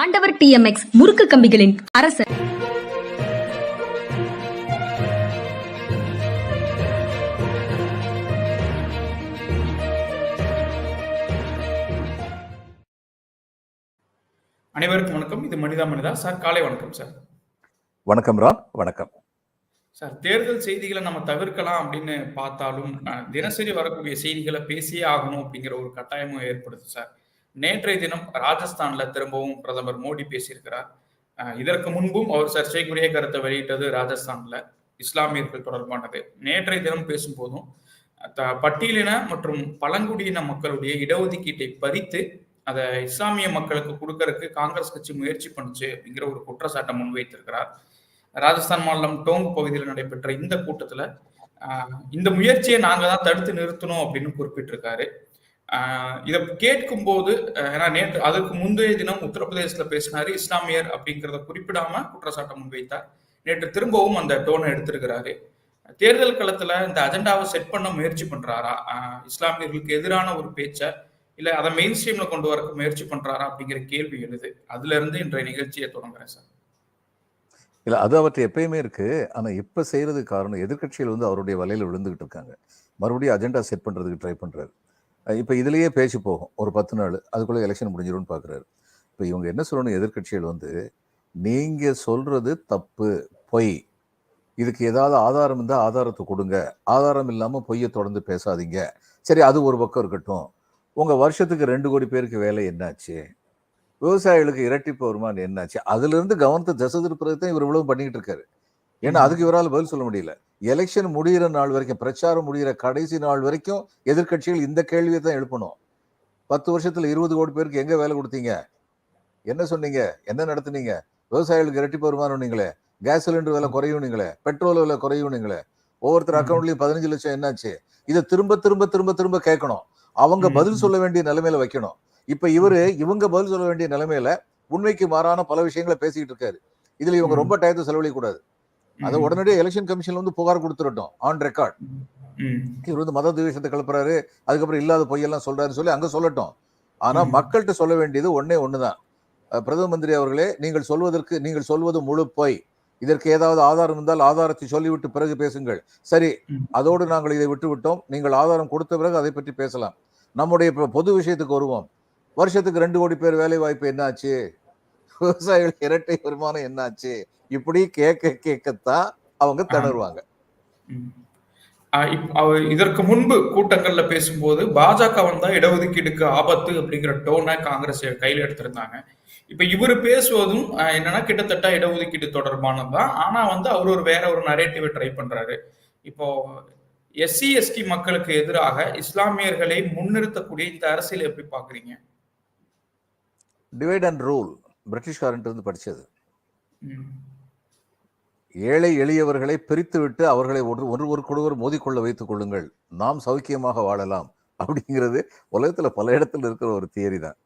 ஆண்டவர் டிஎம்எக்ஸ் முறுக்கு கம்பிகளின் அரசர். அனைவருக்கும் வணக்கம். இது மனிதா மனிதா. சார் காலை வணக்கம் சார். வணக்கம் ராம். வணக்கம். சார் தேர்தல் செய்திகளை நம்ம தவிர்க்கலாம் அப்படின்னு பார்த்தாலும் தினசரி வரக்கூடிய செய்திகளை பேசியே ஆகணும் அப்படிங்கிற ஒரு கட்டாயமும் ஏற்படுது சார். நேற்றைய தினம் ராஜஸ்தான்ல திரும்பவும் பிரதமர் மோடி பேசியிருக்கிறார். இதற்கு முன்பும் அவர் சர்ச்சைக்குரிய கருத்தை வெளியிட்டது ராஜஸ்தான்ல இஸ்லாமியர்கள் தொடர்பானது. நேற்றைய தினம் பேசும்போதும் த- பட்டியலின மற்றும் பழங்குடியின மக்களுடைய இடஒதுக்கீட்டை பறித்து அதை இஸ்லாமிய மக்களுக்கு கொடுக்கறதுக்கு காங்கிரஸ் கட்சி முயற்சி பண்ணுச்சு அப்படிங்கிற ஒரு குற்றச்சாட்டை முன்வைத்திருக்கிறார். ராஜஸ்தான் மாநிலம் டோங் பகுதியில் நடைபெற்ற இந்த கூட்டத்துல இந்த முயற்சியை நாங்க தான் தடுத்து நிறுத்தணும் அப்படின்னு குறிப்பிட்டிருக்காரு. இதை கேட்கும்போது போது ஏன்னா நேற்று அதுக்கு முந்தைய தினம் உத்தரப்பிரதேசத்துல பேசினாரு இஸ்லாமியர் அப்படிங்கிறத குறிப்பிடாம குற்றச்சாட்டை முன்வைத்தார். நேற்று திரும்பவும் அந்த டோனை எடுத்திருக்கிறாரு. தேர்தல் களத்துல இந்த அஜெண்டாவை செட் பண்ண முயற்சி பண்றாரா? இஸ்லாமியர்களுக்கு எதிரான ஒரு பேச்சை இல்ல அதை மெயின் ஸ்ட்ரீம்ல கொண்டு வர முயற்சி பண்றாரா அப்படிங்கிற கேள்வி எழுது. அதுல இருந்து இன்றைய நிகழ்ச்சியை தொடங்குறேன் சார். இல்ல அது அவற்றை எப்பயுமே இருக்கு. ஆனா இப்ப செய்யறதுக்கு காரணம் எதிர்க்கட்சிகள் வந்து அவருடைய வலையில விழுந்துகிட்டு இருக்காங்க. மறுபடியும் அஜெண்டா செட் பண்றதுக்கு ட்ரை பண்றாரு. இப்போ இதுலேயே பேச்சு போகும். ஒரு பத்து நாள் அதுக்குள்ளே எலெக்ஷன் முடிஞ்சிரும்னு பார்க்குறாரு இப்போ இவங்க என்ன சொல்லணும்? எதிர்க்கட்சிகள் வந்து நீங்கள் சொல்கிறது தப்பு பொய். இதுக்கு ஏதாவது ஆதாரம் இருந்தால் ஆதாரத்தை கொடுங்க. ஆதாரம் இல்லாமல் பொய்யை தொடர்ந்து பேசாதீங்க. சரி அது ஒரு பக்கம் இருக்கட்டும். உங்கள் வருஷத்துக்கு ரெண்டு கோடி பேருக்கு வேலை என்னாச்சு? விவசாயிகளுக்கு இரட்டிப்பு வருமானம் என்னாச்சு? அதுலேருந்து கவனத்தை திசை திருப்புறது தான் இவர் இவ்வளவு பண்ணிக்கிட்டு இருக்காரு. ஏன்னா அதுக்கு இவரால் பதில் சொல்ல முடியல. எலெக்ஷன் முடியிற நாள் வரைக்கும் பிரச்சாரம் முடியிற கடைசி நாள் வரைக்கும் எதிர்க்கட்சிகள் இந்த கேள்வியை தான் எழுப்பணும். பத்து வருஷத்துல இருபது கோடி பேருக்கு எங்க வேலை கொடுத்தீங்க? என்ன சொன்னீங்க? என்ன நடத்துனீங்க? விவசாயிகளுக்கு இரட்டிப்பு வருமானம் நீங்களே. கேஸ் சிலிண்டர் விலை குறையும் நீங்களே. பெட்ரோல் விலை குறையும் நீங்களே. ஒவ்வொருத்தர். அக்கௌண்ட்லயும் பதினஞ்சு லட்சம் என்னாச்சு? இதை திரும்ப திரும்ப திரும்ப திரும்ப கேட்கணும். அவங்க. பதில் சொல்ல வேண்டிய நிலைமையில வைக்கணும். இப்ப இவரு இவங்க பதில் சொல்ல வேண்டிய நிலைமையில உண்மைக்கு மாறான பல விஷயங்களை பேசிக்கிட்டு இருக்காரு. இதுல இவங்க. ரொம்ப டயத்தை செலவழிக்க கூடாது அதை உடனடியாக எலெக்ஷன் கமிஷன்ல வந்து புகார் கொடுத்துடட்டும் ஆன் ரெக்கார்ட். இவர் வந்து மத துவேஷத்தை கிளப்புறாரு அதுக்கப்புறம் இல்லாத பொய்யெல்லாம் சொல்றாருன்னு சொல்லி அங்க சொல்லட்டும். ஆனா. மக்கள்கிட்ட சொல்ல வேண்டியது ஒண்ணே ஒண்ணுதான். பிரதம மந்திரி அவர்களே நீங்கள் சொல்வதற்கு நீங்கள் சொல்வது முழு பொய். இதற்கு ஏதாவது ஆதாரம் இருந்தால் ஆதாரத்தை சொல்லிவிட்டு பிறகு பேசுங்கள். சரி. அதோடு நாங்கள் இதை விட்டு விட்டோம் நீங்கள் ஆதாரம் கொடுத்த பிறகு அதை பற்றி பேசலாம். நம்முடைய பொது விஷயத்துக்கு வருவோம். வருஷத்துக்கு ரெண்டு கோடி பேர் வேலை வாய்ப்பு என்னாச்சு? விவசாயிகள் இரட்டை வருமானம் என்னாச்சு? இப்படி கேட்க கேட்கத்தான் அவங்க திணறுவாங்க இதற்கு முன்பு கூட்டங்கள்ல பேசும்போது பாஜக வந்தா இடஒதுக்கீடுக்கு ஆபத்து அப்படிங்கிற டோனை காங்கிரஸ் கையில் எடுத்திருந்தாங்க. இப்ப இவர் பேசுவதும் என்னன்னா கிட்டத்தட்ட இடஒதுக்கீடு தொடர்பானதுதான் ஆனா வந்து அவர் ஒரு வேற ஒரு நரேட்டிவை ட்ரை பண்றாரு. இப்போ எஸ்சி எஸ்டி மக்களுக்கு எதிராக இஸ்லாமியர்களை முன்னிறுத்தக்கூடிய இந்த அரசியல் எப்படி பாக்குறீங்க? டிவைட் அண்ட் ரூல் பிரிட்டிஷ்காரன்ட்டு ம். ஏழை எளியவர்களை பிரித்துவிட்டு அவர்களை ஒன்று ஒருவருக்கொருவர் மோதிக்கொள்ள வைத்துக் கொள்ளுங்கள். நாம் சௌக்கியமாக வாழலாம் அப்படிங்கிறது உலகத்துல பல இடத்துல இருக்கிற ஒரு தியரி தான்.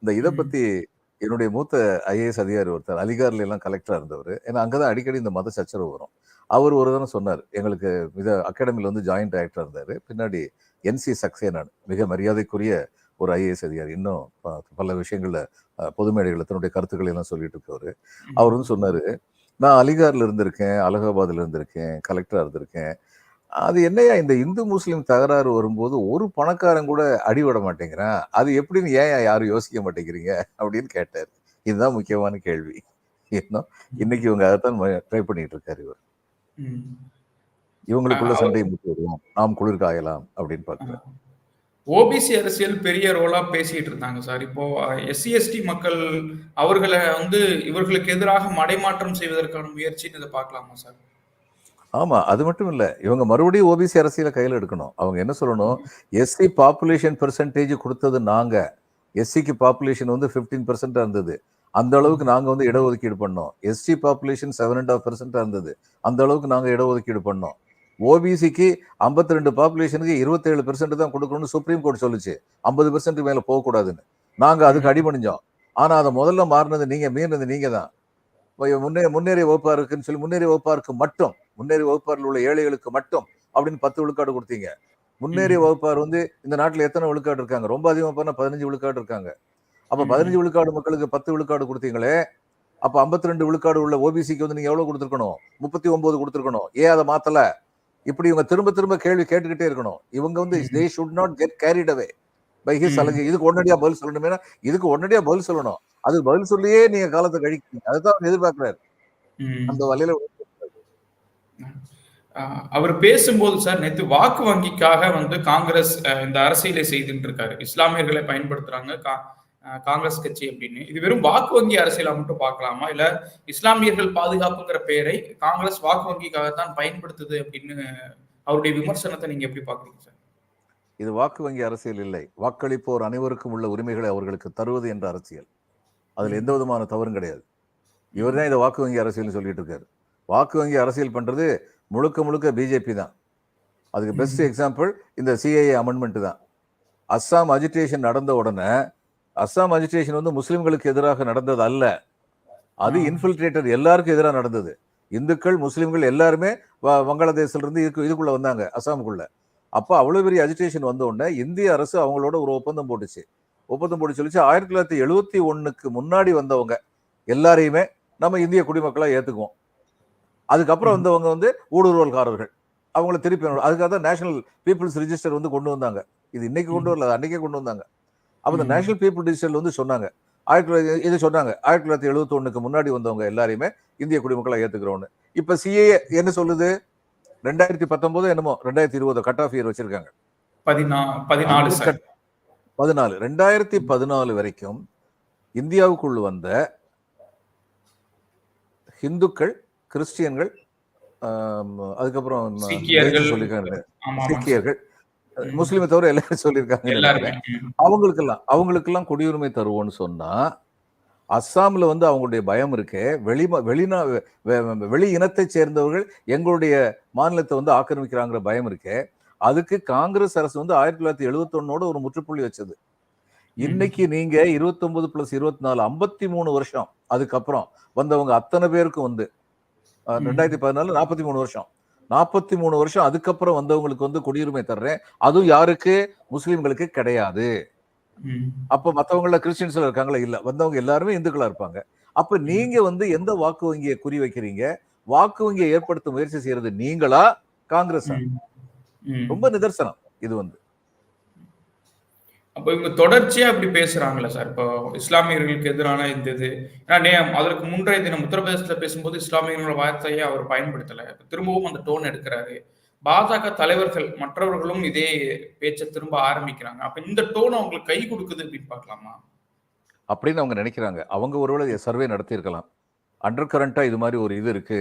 இந்த இதை. பத்தி என்னுடைய மூத்த ஐஏஎஸ் அதிகாரி ஒருத்தர் அலிகார்ல எல்லாம் கலெக்டரா இருந்தவர். ஏன்னா அங்கதான் அடிக்கடி இந்த மத சச்சரவு வரும். அவர் ஒரு தடவை சொன்னார் எங்களுக்கு இத அகாடமில வந்து ஜாயிண்ட் டைரக்டரா இருந்தாரு. பின்னாடி என்சி சக்சேனான் மிக மரியாதைக்குரிய ஒரு ஐஏஎஸ் அதிகாரி இன்னும் பல விஷயங்கள்ல பொது மேடைகள்ல தன்னுடைய கருத்துக்களை எல்லாம் சொல்லிட்டு இருக்கவர் அவர் வந்து சொன்னாரு நான் அலிகார்ல இருந்திருக்கேன் அலகாபாத்ல இருந்திருக்கேன் கலெக்டரா இருந்திருக்கேன். அது என்னையா இந்த இந்து முஸ்லிம் தகராறு வரும்போது ஒரு பணக்காரன் கூட அடிவிட மாட்டேங்கிறான்? அது எப்படின்னு ஏன் யாரும் யோசிக்க மாட்டேங்கிறீங்க? அப்படின்னு கேட்டார். இதுதான் முக்கியமான கேள்வி. ஏன்னா இன்னைக்கு இவங்க அதைத்தான் ட்ரை பண்ணிட்டு இருக்காரு இவர். இவங்களுக்குள்ள சண்டை முட்டு வருவோம் நாம் குளிர் காயலாம் அப்படின்னு பாக்குறேன் ஓபிசி அரசியல் பெரிய ரோலா பேசிட்டு இருந்தாங்க சார். இப்போ எஸ்சி எஸ்டி மக்கள் அவர்களை வந்து இவர்களுக்கு எதிராக மடைமாற்றம் செய்வதற்கான முயற்சின்னு இதை பார்க்கலாமா சார்? ஆமா அது மட்டும் இல்ல. இவங்க மறுபடியும் ஓபிசி அரசியல கையில எடுக்கணும். அவங்க என்ன சொல்லணும்? எஸ்சி பாப்புலேஷன் பெர்சன்டேஜ் கொடுத்தது நாங்க. எஸ்சிக்கு பாப்புலேஷன் வந்து 15% பெர்சென்டா இருந்தது. அந்த அளவுக்கு நாங்க வந்து இடஒதுக்கீடு பண்ணோம். SC population seven and half பெர்சென்டா இருந்தது. அந்த அளவுக்கு நாங்க இடஒதுக்கீடு பண்ணோம். ஓபிசிக்கு 52 ரெண்டு பாப்புலேஷனுக்கு இருபத்தேழு பெர்சென்ட் தான் கொடுக்கணும்னு சுப்ரீம் கோர்ட் சொல்லுச்சு. ஐம்பது பெர்சென்ட் மேல போகக்கூடாதுன்னு. நாங்க அதுக்கு அடிபணிஞ்சோம். ஆனா அதை முதல்ல மாறினது நீங்க மீறினது நீங்க தான். முன்னே முன்னேறிய வகுப்பா இருக்குன்னு சொல்லி முன்னேறிய வகுப்பாருக்கு மட்டும் முன்னேறிய வகுப்பாரில் உள்ள ஏழைகளுக்கு மட்டும் அப்படின்னு பத்து விழுக்காடு கொடுத்தீங்க. முன்னேறிய. வகுப்பார் வந்து இந்த நாட்டுல எத்தனை விழுக்காடு இருக்காங்க? ரொம்ப அதிகமா பண்ணா பதினஞ்சு விழுக்காடு இருக்காங்க. அப்ப. பதினஞ்சு விழுக்காடு மக்களுக்கு பத்து விழுக்காடு கொடுத்தீங்களே அப்ப 52 விழுக்காடு உள்ள ஓபிசிக்கு வந்து நீங்க எவ்வளவு கொடுத்துருக்கணும்? முப்பத்தி ஒன்பது கொடுத்துருக்கணும். ஏன் அதை மாத்தல? இப்படி இவங்க திரும்ப திரும்ப கேள்வி கேட்டுக்கிட்டே இருக்கணும். இவங்க வந்து. They should not get carried away by his ம். அலகு இதுக்கு உடனடியா பதில் சொல்லணுமே இதுக்கு உடனடியா பதில் சொல்லணும். அதுக்கு பதில் சொல்லியே நீங்க காலத்தை கழிக்கிறீங்க அதுதான் அவர் எதிர்பார்க்கிறாரு. அந்த வழியில அவர் பேசும்போது சார் நேத்து வாக்கு வங்கிக்காக வந்து காங்கிரஸ் இந்த அரசியலை செய்துட்டு இருக்காரு. இஸ்லாமியர்களை பயன்படுத்துறாங்க. காங்கிரஸ் கட்சி அப்படின்னு. இது வெறும் வாக்கு வங்கி அரசியலா மட்டும் பார்க்கலாமா? இல்ல இஸ்லாமியர்கள் பாதுகாப்புங்கிற பெயரை காங்கிரஸ் வாக்கு வங்கிக்காகத்தான் பயன்படுத்துது அப்படின்னு அவருடைய விமர்சனத்தை நீங்க எப்படி பாக்குறீங்க சார்? இது வாக்கு வங்கி அரசியல் இல்லை. வாக்களிப்போர் அனைவருக்கும் உள்ள உரிமைகளை அவர்களுக்கு தருவது என்ற அரசியல். அதுல எந்த விதமான தவறும் கிடையாது. இவர் தான் இதை வாக்கு வங்கி அரசியல்னு சொல்லிட்டு இருக்காரு. வாக்கு வங்கி அரசியல் பண்றது முழுக்க முழுக்க பிஜேபி தான். அதுக்கு பெஸ்ட் எக்ஸாம்பிள் இந்த சிஏஏ அமெண்ட்மெண்ட் தான். அஸ்ஸாம் அஜிடேஷன் நடந்த உடனே அஸ்ஸாம் அஜிடேஷன் வந்து முஸ்லிம்களுக்கு எதிராக நடந்தது அல்ல. அது. இன்ஃபில்ட்ரேட்டர் எல்லாருக்கும் எதிராக நடந்தது. இந்துக்கள் முஸ்லிம்கள் எல்லாருமே வ- வங்காளதேசத்துல இருந்து இதுக்கு இதுக்குள்ள வந்தாங்க அஸ்ஸாமுக்குள்ள. அப்போ அவ்வளவு பெரிய அஜிடேஷன் வந்த உடனே இந்திய அரசு அவங்களோட ஒரு ஒப்பந்தம் போட்டுச்சு. ஒப்பந்தம் போட்டு சொல்லிச்சு ஆயிரத்தி தொள்ளாயிரத்தி எழுவத்தி ஒண்ணுக்கு முன்னாடி வந்தவங்க எல்லாரையுமே நம்ம இந்திய குடிமக்களா ஏத்துக்குவோம். அதுக்கப்புறம். வந்தவங்க வந்து ஊடுருவல்காரர்கள். அவங்கள திருப்பி அதுக்காக தான் நேஷனல் பீப்புள்ஸ் ரிஜிஸ்டர் வந்து கொண்டு வந்தாங்க. இது இன்னைக்கு கொண்டு வரல அன்னைக்கே கொண்டு வந்தாங்க. அப்போ இந்த. நேஷனல் பீப்புள் ரிஜிஸ்டர்ல வந்து சொன்னாங்க. ஆயிரத்தி தொள்ளாயிரத்தி இது சொன்னாங்க. ஆயிரத்தி தொள்ளாயிரத்தி எழுபத்தி ஒண்ணுக்கு முன்னாடி வந்தவங்க எல்லாரையுமே இந்திய குடிமக்களா ஏத்துக்கிறோம்னு. இப்ப சிஏ என்ன சொல்லுது? ரெண்டாயிரத்தி பத்தொன்பது என்னமோ ரெண்டாயிரத்தி இருபது கட் ஆஃப் இயர் வச்சிருக்காங்க. பதினா பதினாலு பதினாலு. ரெண்டாயிரத்தி பதினாலு வரைக்கும் இந்தியாவுக்குள் வந்த ஹிந்துக்கள் கிறிஸ்டியன்கள் அதுக்கப்புறம் சீக்கியர்கள். முஸ்லிமை தவிர எல்லாரும் சொல்லியிருக்காங்க. அவங்களுக்கெல்லாம் அவங்களுக்கெல்லாம் குடியுரிமை தருவோம்னு சொன்னா அஸ்ஸாம்ல வந்து அவங்களுடைய பயம் இருக்கே. வெளி வெளிநா வெளி இனத்தை சேர்ந்தவர்கள் எங்களுடைய மாநிலத்தை வந்து ஆக்கிரமிக்கிறாங்கிற பயம் இருக்கே. அதுக்கு காங்கிரஸ் அரசு வந்து ஆயிரத்தி தொள்ளாயிரத்தி எழுபத்தி ஒன்னோட ஒரு முற்றுப்புள்ளி வச்சது. இன்னைக்கு நீங்க 29 பிளஸ் இருபத்தி நாலு ஐம்பத்தி மூணு வருஷம் அதுக்கப்புறம் வந்தவங்க அத்தனை பேருக்கும் வந்து. ரெண்டாயிரத்தி பதினாலு நாற்பத்தி மூணு வருஷம். நாற்பத்தி மூணு வருஷம் அதுக்கப்புறம் வந்தவங்களுக்கு வந்து குடியுரிமை தர்றேன். அதுவும் யாருக்கு? முஸ்லிம்களுக்கு கிடையாது. அப்ப மத்தவங்கள கிறிஸ்டியன்ஸ்ல இருக்காங்களா? இல்ல. வந்தவங்க எல்லாருமே இந்துக்களா இருப்பாங்க. அப்ப நீங்க வந்து எந்த வாக்கு வங்கியை குறி வைக்கிறீங்க? வாக்கு வங்கியை ஏற்படுத்த முயற்சி செய்யறது நீங்களா? காங்கிரஸா. ரொம்ப நிதர்சனம் இது வந்து. அப்போ இவங்க தொடர்ச்சியா இப்படி பேசுறாங்களே சார். இப்போ இஸ்லாமியர்களுக்கு எதிரான இந்த இது. ஏன்னா அதற்கு முன்றைய தினம் உத்தரப்பிரதேசத்துல பேசும்போது இஸ்லாமியர்களோட வார்த்தையை அவர் பயன்படுத்தல. திரும்பவும் அந்த டோன் எடுக்கிறாரு. பாஜக தலைவர்கள் மற்றவர்களும் இதே பேச்சை திரும்ப ஆரம்பிக்கிறாங்க. அப்ப இந்த டோன் அவங்களுக்கு கை கொடுக்குது அப்படின்னு பார்க்கலாமா? அப்படின்னு அவங்க நினைக்கிறாங்க. அவங்க ஒருவேளை சர்வே நடத்தியிருக்கலாம். அண்டர் கரண்டா இது மாதிரி ஒரு இது இருக்கு.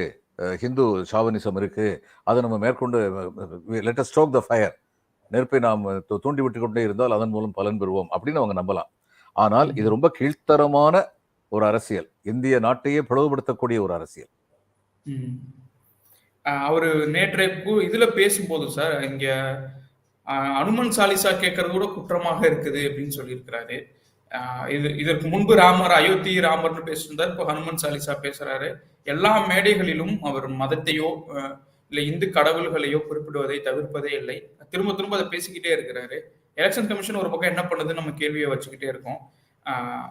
ஹிந்து ஷாவனிசம் இருக்கு. அதை நம்ம மேற்கொண்டு லெட்டஸ்ட் ஸ்ட்ரோக் த ஃபயர் நெருப்பை நாம் தூண்டி விட்டு கொண்டே இருந்தால் அதன் மூலம் பலன் பெறுவோம் அப்படின்னு அவங்க நம்பலாம். ஆனால் இது ரொம்ப கீழ்த்தரமான ஒரு அரசியல். இந்திய நாட்டையே பிளவுபடுத்தக்கூடிய ஒரு அரசியல். அவரு நேற்றைய இதுல பேசும்போது சார் இங்க அனுமன் சாலிசா கேட்கறது கூட குற்றமாக இருக்குது அப்படின்னு சொல்லியிருக்கிறாரு. இது இதற்கு முன்பு ராமர் அயோத்தி ராமர்னு பேசியிருந்தார் இப்போ ஹனுமன் சாலிசா பேசுறாரு. எல்லா மேடைகளிலும் அவர் மதத்தையோ இல்ல இந்து கடவுள்களையோ குறிப்பிடுவதை தவிர்ப்பதே இல்லை. திரும்ப திரும்ப அதை பேசிக்கிட்டே இருக்கிறாரு. எலெக்ஷன் கமிஷன் ஒரு பக்கம் என்ன பண்ணுதுன்னு நம்ம கேள்வியை வச்சுக்கிட்டே இருக்கோம்.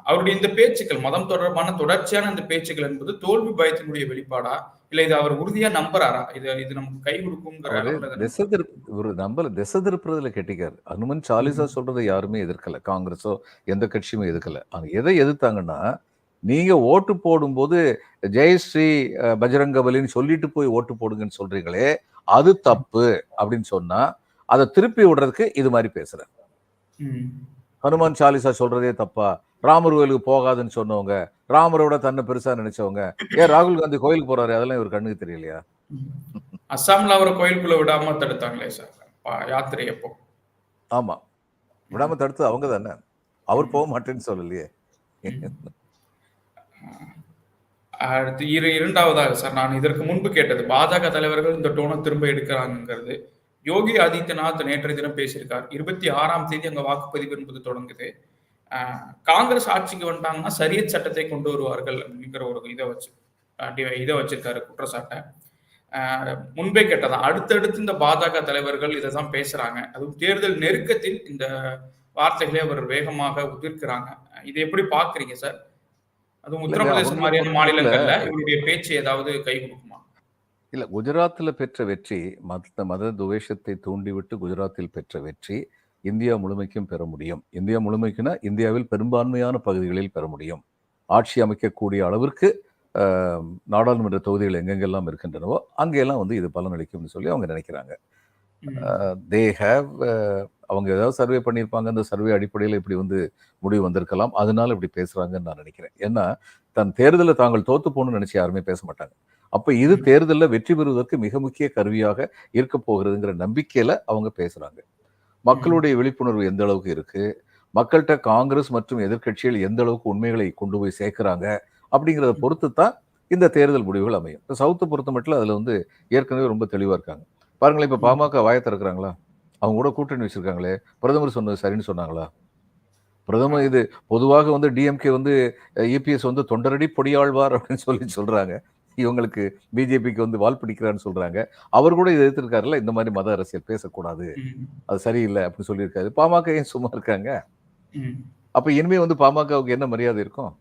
அவருடைய இந்த பேச்சுக்கள் மதம் தொடர்பான தொடர்ச்சியான இந்த பேச்சுக்கள் என்பது தோல்வி பயத்தினுடைய வெளிப்பாடா? இல்ல இது அவர் உறுதியா நம்புறாரா? இது இது நமக்கு கை திருப்ப ஒரு நம்மள திசை திருப்புறதுல கெட்டிக்காரு. அனுமன் சாலிசா சொல்றதை யாருமே எதிர்க்கல. காங்கிரஸோ எந்த கட்சியுமே எதிர்க்கல. ஆனா எதை எதிர்த்தாங்கன்னா நீங்க ஓட்டு போடும்போது ஜெயஸ்ரீ பஜரங்கபலின்னு சொல்லிட்டு போய் ஓட்டு போடுங்கன்னு சொல்றீங்களே அது தப்பு. அப்படின்னு சொன்னா அதை திருப்பி விடுறதுக்கு இது மாதிரி பேசுறேன் ம். ஹனுமான் சாலிசா சொல்றதே தப்பா? ராமர் கோயிலுக்கு போகாதுன்னு சொன்னவங்க ராமரோட தன்னை பெருசா நினைச்சவங்க ஏன் ராகுல் காந்தி கோயிலுக்கு போறாரு? அதெல்லாம் இவர் கண்ணுக்கு தெரியலையா. அஸ்ஸாம்ல அவரை கோயிலுக்குள்ள விடாம தடுத்தாங்களே சார் யாத்திரை அப்போ. ஆமா. விடாம தடுத்து அவங்க தானே. அவர் போக மாட்டேன்னு சொல்லலையே. அடுத்து இரு இரண்டாவதாக சார் நான் இதற்கு முன்பு கேட்டது பாஜக தலைவர்கள் இந்த டோனை திரும்ப எடுக்கிறாங்கிறது யோகி ஆதித்யநாத் நேற்றைய தினம் பேசியிருக்கார். இருபத்தி ஆறாம் தேதி அங்கே வாக்குப்பதிவு என்பது தொடங்குது. காங்கிரஸ் ஆட்சிக்கு வந்துட்டாங்கன்னா சரியத் சட்டத்தை கொண்டு வருவார்கள் அப்படிங்கிற ஒரு இதை வச்சு இதை வச்சிருக்காரு குற்றச்சாட்டை. முன்பே கேட்டதான் அடுத்தடுத்து இந்த பாஜக தலைவர்கள் இதை தான் பேசுறாங்க. அதுவும் தேர்தல் நெருக்கத்தில் இந்த வார்த்தைகளை அவர் வேகமாக உதிர்க்கிறாங்க. இதை எப்படி பாக்குறீங்க சார்? அதுவும் இல்லைங்க, உத்தரப்பிரதேச அவங்க மாதிரியான மாநிலங்கள்ல இவருடைய பேச்சு ஏதாவது கை கொடுக்குமா? இல்ல குஜராத்தில் பெற்ற வெற்றி மத மத துவேஷத்தை தூண்டிவிட்டு குஜராத்தில் பெற்ற வெற்றி இந்தியா முழுமைக்கும் பெற முடியும். இந்தியா முழுமைக்குனா இந்தியாவில் பெரும்பான்மையான பகுதிகளில் பெற முடியும். ஆட்சி அமைக்கக்கூடிய அளவிற்கு நாடாளுமன்ற தொகுதிகள் எங்கெங்கெல்லாம் இருக்கின்றனவோ அங்கெல்லாம் வந்து இது பலனளிக்கும்னு சொல்லி அவங்க நினைக்கிறாங்க. தே ஹேவ் அவங்க ஏதாவது சர்வே பண்ணியிருப்பாங்க. அந்த சர்வே அடிப்படையில் இப்படி வந்து முடிவு வந்திருக்கலாம். அதனால இப்படி பேசுறாங்கன்னு நான் நினைக்கிறேன். ஏன்னா தன் தேர்தலில் தாங்கள் தோத்து போகணும்னு நினைச்சு யாருமே பேச மாட்டாங்க. அப்ப இது. தேர்தலில் வெற்றி பெறுவதற்கு மிக முக்கிய கருவியாக இருக்க போகிறதுங்கிற நம்பிக்கையில அவங்க பேசுறாங்க. மக்களுடைய விழிப்புணர்வு எந்த அளவுக்கு இருக்கு? மக்கள்கிட்ட காங்கிரஸ் மற்றும் எதிர்க்கட்சிகள் எந்த அளவுக்கு உண்மைகளை கொண்டு போய் சேர்க்கிறாங்க? அப்படிங்கிறத பொறுத்து தான் இந்த தேர்தல் முடிவுகள் அமையும். இப்போ சவுத்தை பொறுத்த மட்டும் அதுல வந்து ஏற்கனவே ரொம்ப தெளிவா இருக்காங்க. பாருங்களேன் இப்ப பாமக வாயை திறக்கிறாங்களா? அவங்க கூட கூட்டணி வச்சிருக்காங்களே. பிரதமர் சொன்னது சரின்னு சொன்னாங்களா? பிரதமர் இது பொதுவாக வந்து டிஎம்கே வந்து இபிஎஸ் வந்து தொண்டரடி பொடியாழ்வார் அப்படின்னு சொல்லி சொல்றாங்க. இவங்களுக்கு பிஜேபிக்கு வந்து வால் பிடிக்கிறான்னு சொல்றாங்க. அவர் கூட இதை எதிர்த்திருக்காருல்ல இந்த மாதிரி மத அரசியல் பேசக்கூடாது. அது சரியில்லை அப்படின்னு சொல்லியிருக்காரு. பாமக ஏன் சும்மா இருக்காங்க. அப்ப இனிமே வந்து பாமகவுக்கு என்ன மரியாதை இருக்கும்?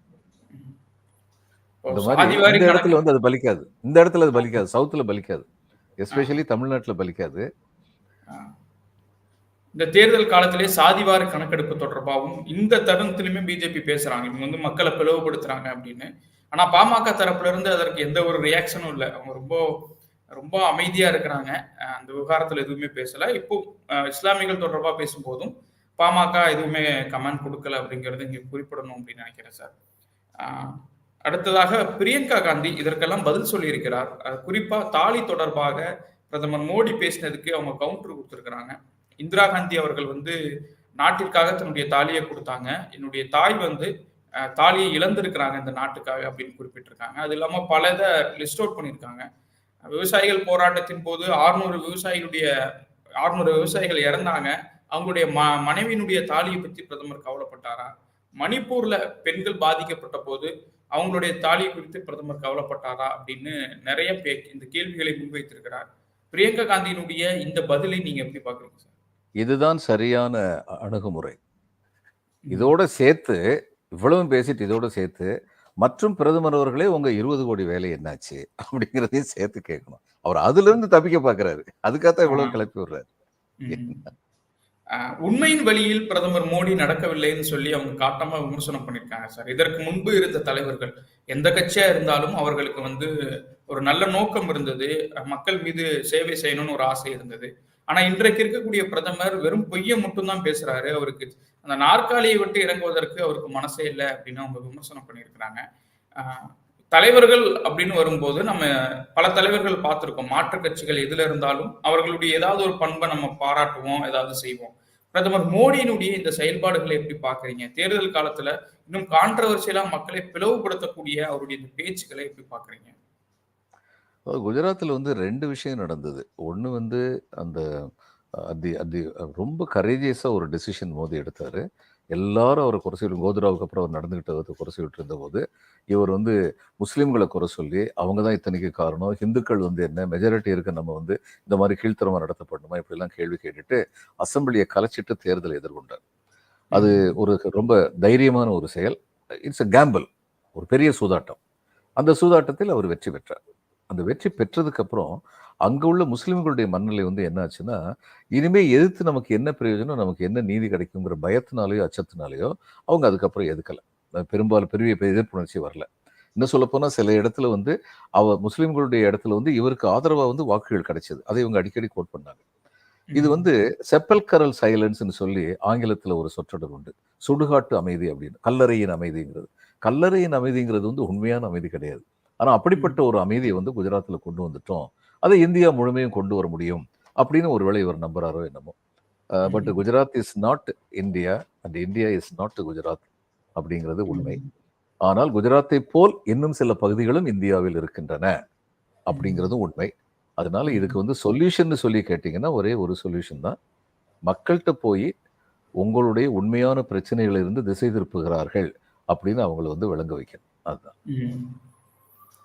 இந்த மாதிரி இந்த இடத்துல வந்து அது பலிக்காது. இந்த இடத்துல அது பலிக்காது. சவுத்துல பலிக்காது. எஸ்பெஷலி தமிழ்நாட்டில் பலிக்காது. இந்த தேர்தல் காலத்திலே சாதிவார கணக்கெடுப்பு தொடர்பாகவும் இந்த தருணத்திலுமே பிஜேபி பேசுறாங்க. இவங்க வந்து மக்களை பிளவுபடுத்துறாங்க அப்படின்னு. ஆனா பாமக தரப்புல இருந்து அதற்கு எந்த ஒரு ரியாக்ஷனும் இல்லை. அவங்க ரொம்ப ரொம்ப அமைதியா இருக்கிறாங்க. அந்த விவகாரத்துல எதுவுமே பேசல. இப்போ இஸ்லாமியர்கள் தொடர்பா பேசும்போதும் பாமக எதுவுமே கமெண்ட் கொடுக்கல அப்படிங்கறது இங்க குறிப்பிடணும் அப்படின்னு நினைக்கிறேன் சார் அடுத்ததாக பிரியங்கா காந்தி இதற்கெல்லாம் பதில் சொல்லியிருக்கிறார். குறிப்பா தாலி தொடர்பாக பிரதமர் மோடி பேசினதுக்கு அவங்க கவுண்டர் கொடுத்துருக்குறாங்க. இந்திரா காந்தி அவர்கள் வந்து நாட்டிற்காக தன்னுடைய தாலியை கொடுத்தாங்க. என்னுடைய தாய் வந்து தாலியை இழந்திருக்கிறாங்க இந்த நாட்டுக்காக அப்படின்னு குறிப்பிட்டிருக்காங்க. அது இல்லாம பல இதை லிஸ்ட் அவுட் பண்ணியிருக்காங்க. விவசாயிகள் போராட்டத்தின் போது ஆறுநூறு விவசாயிகளுடைய ஆறுநூறு விவசாயிகள் இறந்தாங்க. அவங்களுடைய ம மனைவியினுடைய தாலியை பத்தி பிரதமர் கவலைப்பட்டாரா? மணிப்பூர்ல பெண்கள் பாதிக்கப்பட்ட போது அவங்களுடைய தாலியை குறித்து பிரதமர் கவலைப்பட்டாரா அப்படின்னு நிறைய பே இந்த கேள்விகளை முன்வைத்திருக்கிறார். பிரியங்கா காந்தியினுடைய இந்த பதிலை நீங்க எப்படி பாக்குறீங்க சார்? இதுதான் சரியான அணுகுமுறை. இதோட சேர்த்து இவ்வளவு பேசிட்டு இதோட சேர்த்து மற்றும் பிரதமர் அவர்களே உங்க இருபது கோடி வேலை என்னாச்சு? அப்படிங்கிறதையும் சேர்த்து கேட்கணும். அவர் அதுல இருந்து தப்பிக்க பாக்குறாரு அதுக்காகத்தான் இவ்வளவு. கிளப்பி விடுறாரு. உண்மையின் வழியில் பிரதமர் மோடி நடக்கவில்லைன்னு சொல்லி அவங்க காட்டமா விமர்சனம் பண்ணியிருக்காங்க சார். இதற்கு முன்பு இருந்த தலைவர்கள் எந்த கட்சியா இருந்தாலும் அவர்களுக்கு வந்து ஒரு நல்ல நோக்கம் இருந்தது. மக்கள் மீது சேவை செய்யணும்னு ஒரு ஆசை இருந்தது. ஆனா இன்றைக்கு இருக்கக்கூடிய பிரதமர் வெறும் பொய்யை மட்டும்தான் பேசுறாரு. அவருக்கு அந்த நாற்காலியை விட்டு இறங்குவதற்கு அவருக்கு மனசே இல்லை அப்படின்னு அவங்க விமர்சனம் பண்ணியிருக்கிறாங்க. தலைவர்கள் அப்படின்னு வரும்போது நம்ம பல தலைவர்கள் பார்த்திருக்கோம். மாற்றுக் கட்சிகள் எதுல இருந்தாலும் அவர்களுடைய ஏதாவது ஒரு பண்பை நம்ம பாராட்டுவோம் ஏதாவது செய்வோம். பிரதமர் மோடியினுடைய இந்த செயல்பாடுகளை எப்படி பாக்குறீங்க தேர்தல் காலத்துல இன்னும் கான்ட்ரவர்சியலா மக்களை பிளவுபடுத்தக்கூடிய அவருடைய இந்த பேச்சுக்களை எப்படி பாக்குறீங்க குஜராத்தில் வந்து ரெண்டு விஷயம் நடந்தது. ஒன்று வந்து அந்த அது அது ரொம்ப கரேஜியஸாக ஒரு டெசிஷன் மோதி எடுத்தார். எல்லாரும் அவரை குறை சொல்லி கோதுராவுக்கு அப்புறம் அவர் நடந்துகிட்டதை குறை சொல்லிட்டு இருந்தபோது இவர் வந்து முஸ்லீம்களை குறை சொல்லி அவங்க தான் இத்தனைக்கு காரணம் ஹிந்துக்கள் வந்து என்ன மெஜாரிட்டி இருக்க நம்ம வந்து இந்த மாதிரி கீழ்த்தரமாக நடத்தப்படணுமா இப்படிலாம் கேள்வி கேட்டுட்டு அசம்பிளியை கலைச்சிட்டு தேர்தலை எதிர்கொண்டார். அது ஒரு ரொம்ப தைரியமான ஒரு செயல். இட்ஸ் அ கேம்பிள் ஒரு பெரிய சூதாட்டம். அந்த சூதாட்டத்தில் அவர் வெற்றி பெற்றார். அந்த வெற்றி பெற்றதுக்கு அப்புறம் அங்க உள்ள முஸ்லிம்களுடைய மனநிலை வந்து என்ன ஆச்சுன்னா இனிமே எதிர்த்து நமக்கு என்ன பிரயோஜனம் நமக்கு என்ன நீதி கிடைக்குங்கிற பயத்தினாலேயோ அச்சத்தினாலேயோ அவங்க அதுக்கப்புறம் எதுக்கல. பெரும்பாலும் பெரிய எதிர்ப்புணர்ச்சி வரல. இன்னும் சொல்ல போனா சில இடத்துல வந்து அவ முஸ்லிம்களுடைய இடத்துல வந்து இவருக்கு ஆதரவா வந்து வாக்குகள் கிடைச்சது. அதை இவங்க அடிக்கடி கோட் பண்ணாங்க. இது வந்து செப்பல்கரல் சைலன்ஸ்னு சொல்லி ஆங்கிலத்துல ஒரு சொற்றொடர் உண்டு. சுடுகாட்டு அமைதி அப்படின்னு. கல்லறையின் அமைதிங்கிறது. கல்லறையின் அமைதிங்கிறது வந்து உண்மையான அமைதி கிடையாது. ஆனா அப்படிப்பட்ட ஒரு அமைதியை வந்து குஜராத்தில் கொண்டு வந்துட்டோம். அதை இந்தியா முழுமையும் கொண்டு வர முடியும் அப்படின்னு ஒருவேளை இவர் நம்புறாரோ என்னமோ. But Gujarat is not India and India is not Gujarat அப்படிங்கிறது உண்மை. ஆனால் குஜராத்தை போல் இன்னும் சில பகுதிகளும் இந்தியாவில் இருக்கின்றன அப்படிங்கிறதும் உண்மை. அதனால இதுக்கு வந்து சொல்யூஷன் சொல்லி கேட்டிங்கன்னா ஒரே ஒரு சொல்யூஷன் தான். மக்கள்கிட்ட போய் உங்களுடைய உண்மையான பிரச்சனைகளை இருந்து திசை திருப்புகிறார்கள் அப்படின்னு அவங்கள வந்து விளங்க வைக்கணும். அதுதான்.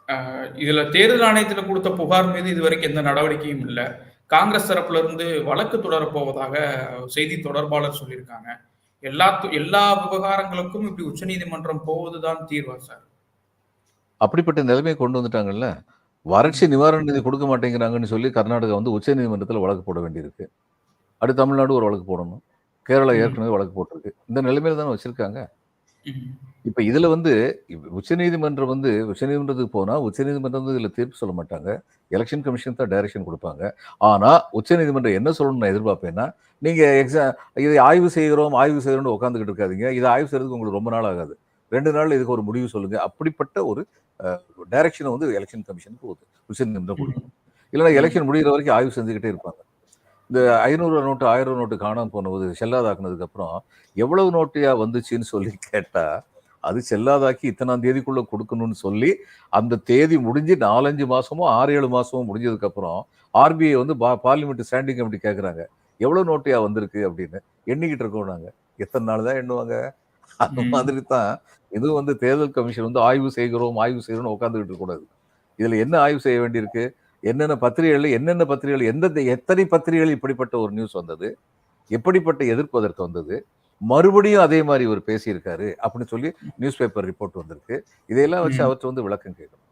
இதுல தேர்தல் ஆணையத்துல கொடுத்த புகார் மீது இதுவரைக்கும் எந்த நடவடிக்கையும் இல்லை. காங்கிரஸ் தரப்புல இருந்து வழக்கு தொடரப் போவதாக செய்தி தொடர்பாளர் சொல்லியிருக்காங்க. எல்லா எல்லா விவகாரங்களுக்கும் இப்படி உச்சநீதிமன்றம் போவதுதான் தீர்வா சார்? அப்படிப்பட்ட நிலைமையை கொண்டு வந்துட்டாங்கல்ல? வறட்சி நிவாரண நிதி கொடுக்க மாட்டேங்கிறாங்கன்னு சொல்லி கர்நாடகா வந்து உச்சநீதிமன்றத்தில் வழக்கு போட வேண்டியிருக்கு. அடுத்து தமிழ்நாடு ஒரு வழக்கு போடணும். கேரளா. ஏற்கனவே வழக்கு போட்டிருக்கு. இந்த நிலைமையில தானே வச்சிருக்காங்க. இப்ப இதுல வந்து உச்சநீதிமன்றம் வந்து உச்சநீதிமன்றத்துக்கு போனா உச்சநீதிமன்றம் வந்து இதுல தீர்ப்பு சொல்ல மாட்டாங்க. எலெக்ஷன் கமிஷன் தான் டைரக்ஷன் கொடுப்பாங்க. ஆனா உச்சநீதிமன்றம் என்ன சொல்லணும்னு நான் எதிர்பார்ப்பேன்னா நீங்க எக்ஸா இதை ஆய்வு செய்கிறோம் ஆய்வு செய்கிறோம்னு உட்காந்துக்கிட்டு இருக்காதீங்க. இதை ஆய்வு செய்யறதுக்கு உங்களுக்கு ரொம்ப நாள் ஆகாது. ரெண்டு நாள் இதுக்கு ஒரு முடிவு சொல்லுங்க. அப்படிப்பட்ட ஒரு டைரக்ஷனை வந்து எலெக்ஷன் கமிஷனுக்கு உச்சநீதிமன்றம் கொடுக்கணும் இல்லைன்னா எலெக்ஷன் முடிகிற வரைக்கும் ஆய்வு செஞ்சுக்கிட்டே இருப்பாங்க. இந்த ஐநூறு நோட்டு ஆயிரம் நோட்டு காணாம போனது செல்லாதாக்குனதுக்கு அப்புறம் எவ்வளவு நோட்டியா வந்துச்சுன்னு சொல்லி கேட்டா அது செல்லாதாக்கி இத்தனாம் தேதிக்குள்ள கொடுக்கணும்னு சொல்லி அந்த தேதி முடிஞ்சு நாலஞ்சு மாசமோ ஆறு ஏழு மாசமோ முடிஞ்சதுக்கு அப்புறம் ஆர்பிஐ வந்து பார்லிமெண்ட் ஸ்டாண்டிங் கமிட்டி கேக்குறாங்க. எவ்வளவு நோட்டியா வந்திருக்கு அப்படின்னு எண்ணிக்கிட்டு இருக்கோம் நாங்க. எத்தனை நாள் தான் எண்ணுவாங்க? அந்த. மாதிரி தான் இதுவும் வந்து தேர்தல் கமிஷன் வந்து ஆய்வு செய்கிறோம் ஆய்வு செய்கிறோம்னு உட்காந்துக்கிட்டு இருக்கக்கூடாது. இதுல என்ன ஆய்வு செய்ய வேண்டியிருக்கு? என்னென்ன பத்திரிகைகள் என்னென்ன பத்திரிகைகள் எந்தெந்த எத்தனை பத்திரிகைகள் இப்படிப்பட்ட ஒரு நியூஸ் வந்தது எப்படிப்பட்ட எதிர்ப்பு அதற்கு வந்தது மறுபடியும் அதே மாதிரி இவர் பேசியிருக்காரு அப்படின்னு சொல்லி நியூஸ் பேப்பர் ரிப்போர்ட் வந்திருக்கு. இதையெல்லாம் வச்சு. அவற்றை வந்து விளக்கம் கேட்கணும்.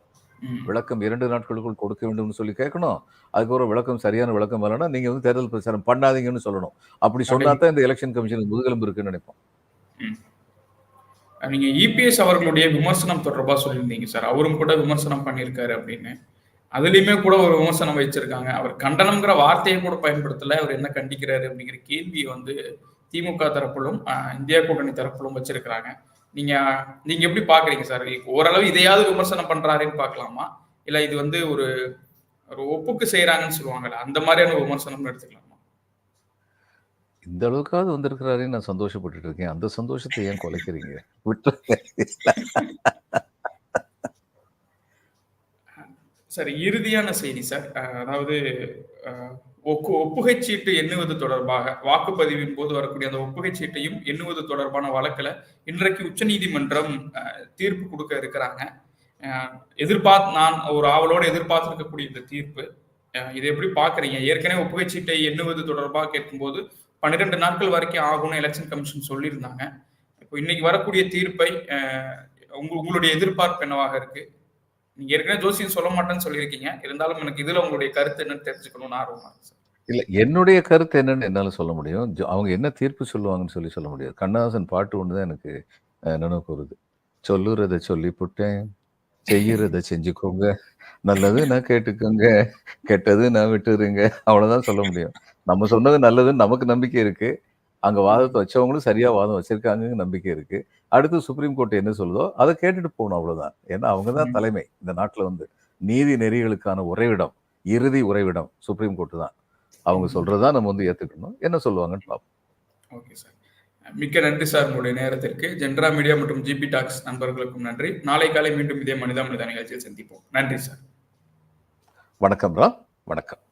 விளக்கம் இரண்டு நாட்களுக்குள் கொடுக்க வேண்டும்னு சொல்லி கேட்கணும். அதுக்கப்புறம் விளக்கம் சரியான விளக்கம் வரலன்னா நீங்க வந்து தேர்தல் பிரச்சாரம் பண்ணாதீங்கன்னு சொல்லணும். அப்படி சொன்னா தான் இந்த எலெக்ஷன் கமிஷனுக்கு முதுகெலும்பு இருக்குன்னு நினைப்போம். நீங்க இபிஎஸ் அவர்களுடைய விமர்சனம் தொடர்பா சொல்லியிருந்தீங்க சார். அவரும் கூட விமர்சனம் பண்ணியிருக்காரு அப்படின்னு. அதுலயுமே கூட ஒரு விமர்சனம் வச்சிருக்காங்க. அவர் கண்டனம்ங்கிற வார்த்தையை கூட பயன்படுத்தல. அவர் என்ன கண்டிக்கிறாரு அப்படிங்கிற கேள்வியை வந்து திமுக தரப்பிலும் இந்தியா கூட்டணி தரப்பிலும் வச்சிருக்கிறாங்க. நீங்க நீங்க எப்படி பாக்குறீங்க சார்? ஓரளவு இதையாவது விமர்சனம் பண்றாருன்னு பார்க்கலாமா இல்ல இது வந்து ஒரு ஒரு ஒப்புக்கு செய்யறாங்கன்னு சொல்லுவாங்கல்ல அந்த மாதிரியான விமர்சனம் எடுத்துக்கலாமா? இந்த அளவுக்காவது வந்திருக்கிறாரு நான் சந்தோஷப்பட்டுட்டு இருக்கேன். அந்த சந்தோஷத்தை ஏன் குலைக்கிறீங்க? விட்டுருங்க சார் இறுதியான செய்தி சார் அதாவது ஒப்பு ஒப்புகை சீட்டு எண்ணுவது தொடர்பாக வாக்குப்பதிவின் போது வரக்கூடிய அந்த ஒப்புகை சீட்டையும் எண்ணுவது தொடர்பான வழக்கில் இன்றைக்கு உச்சநீதிமன்றம் தீர்ப்பு கொடுக்க இருக்கிறாங்க. எதிர்பார்த்து நான் ஒரு ஆவலோடு எதிர்பார்த்துருக்கக்கூடிய இந்த தீர்ப்பு இதை எப்படி பார்க்குறீங்க? ஏற்கனவே ஒப்புகை சீட்டை எண்ணுவது தொடர்பாக கேட்கும்போது பன்னிரெண்டு நாட்கள் வரைக்கும் ஆகும்னு எலெக்ஷன் கமிஷன் சொல்லியிருந்தாங்க. இப்போ இன்னைக்கு வரக்கூடிய தீர்ப்பை உங்க உங்களுடைய எதிர்பார்ப்பு என்னவாக இருக்குது நீங்க ஏற்கனவே ஜோசியம் சொல்ல மாட்டேன்னு சொல்லியிருக்கீங்க. இருந்தாலும் எனக்கு இதுல உங்களுடைய கருத்து என்னன்னு தெரிஞ்சுக்கணும்னு ஆர்வமா இல்லை என்னுடைய கருத்து என்னன்னு என்னால் சொல்ல முடியும். அவங்க என்ன தீர்ப்பு சொல்லுவாங்கன்னு சொல்லி சொல்ல முடியாது. கண்ணதாசன் பாட்டு ஒன்று தான் எனக்கு அஹ், நினைவுக்கு வருது சொல்லுறத சொல்லி புட்டேன். செய்யறத செஞ்சுக்கோங்க. நல்லது நான் கேட்டுக்கோங்க. கெட்டது நான் விட்டுருங்க. அவ்வளோதான் சொல்ல முடியும். நம்ம சொன்னது நல்லதுன்னு நமக்கு நம்பிக்கை இருக்குது அங்க வாதத்தை வச்சவங்களும் சரியா வாதம் வச்சிருக்காங்க நம்பிக்கை இருக்கு. அடுத்து சுப்ரீம் கோர்ட் என்ன சொல்லுதோ அதை கேட்டுட்டு போகணும் அவ்வளவுதான். ஏன்னா அவங்க தான். தலைமை. இந்த நாட்டுல வந்து நீதி நெறிகளுக்கான உறைவிடம் இறுதி உறைவிடம் சுப்ரீம் கோர்ட் தான். அவங்க ம். சொல்றதா நம்ம வந்து ஏத்துக்கணும். என்ன சொல்லுவாங்கன்னு பார்ப்போம் ஓகே சார். மிக்க நன்றி சார் உங்களுடைய நேரத்திற்கு. ஜென்ரா மீடியா மற்றும் ஜிபி டாக்ஸ் நண்பர்களுக்கும் நன்றி. நாளை காலை மீண்டும் இதே மனிதா மனிதா நிகழ்ச்சியில் சந்திப்போம். நன்றி சார். வணக்கம் ரா வணக்கம்.